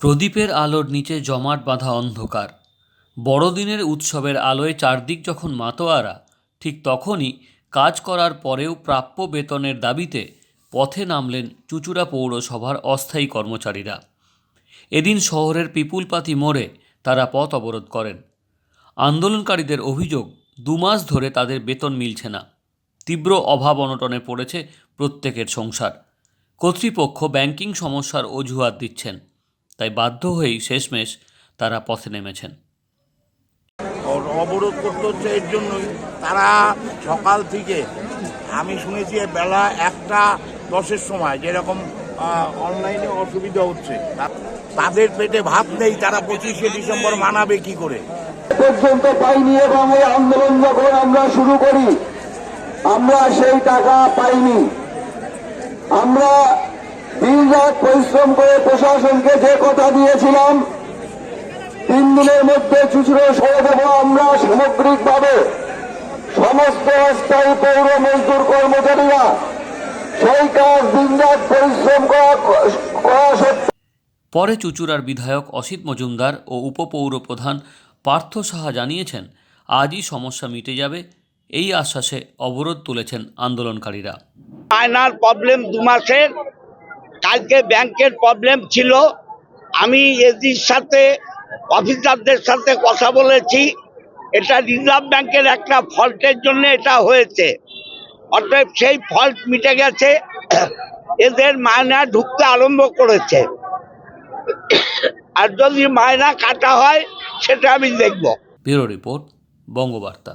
প্রদীপের আলোর নিচে জমাট বাঁধা অন্ধকার। বড়দিনের উৎসবের আলোয় চারদিক যখন মাতোয়ারা, ঠিক তখনই কাজ করার পরেও প্রাপ্য বেতনের দাবিতে পথে নামলেন চুচুড়া পৌরসভার অস্থায়ী কর্মচারীরা। এদিন শহরের পিপুলপাতি মোড়ে তারা পথ অবরোধ করেন। আন্দোলনকারীদের অভিযোগ, দু মাস ধরে তাদের বেতন মিলছে না। তীব্র অভাব অনটনে পড়েছে প্রত্যেকের সংসার। কর্তৃপক্ষ ব্যাংকিং সমস্যার অজুহাত দিচ্ছেন। তাই বাধ্য হয়েই শেষমেশ তারা পথে নেমেছেন। অবরোধ করতে হচ্ছে এর জন্যই। তারা সকাল থেকে আমি শুনেছি বেলা একটা দশের সময় যেরকম অনলাইনে অসুবিধা হচ্ছে। তাদের পেটে ভাত নেই তারা পঁচিশে ডিসেম্বর মানাবে কি করে? পর্যন্ত পাইনি এবং এই আন্দোলন যখন আমরা শুরু করি আমরা সেই টাকা পাইনি। আমরা রাত পরিশ্রম করে প্রশাসনকে যে কথা দিয়েছিলাম তিন দিনের মধ্যে চুচুড়ো সরে দেব আমরা সামগ্রিকভাবে। সমস্ত অস্থায়ী পৌর মজদুর কর্মচারীরা সেই কাজ দিন রাত পরিশ্রম করা করা সত্ত্বেও পরে চুচুড়ার বিধায়ক অসিত মজুমদার ও উপপৌর প্রধান পার্থ সাহা জানিয়েছেন আজই সমস্যা মিটে যাবে। এই আশ্বাসে অবরোধ তুলেছেন আন্দোলনকারীরা। আয়নার প্রবলেম দু মাসের কালকে ব্যাংকের প্রবলেম ছিল। আমি এসডির সাথে, অফিসারদের সাথে কথা বলেছি। এটা রিজার্ভ ব্যাংকের একটা ফল্টের জন্য এটা হয়েছে। অতএব সেই ফল্ট মিটে গেছে। এদের মায়না ঢুকতে আরম্ভ করেছে। আর যদি মায়না কাটা হয়, সেটা আমি দেখব। Bureau report, Bangabarta.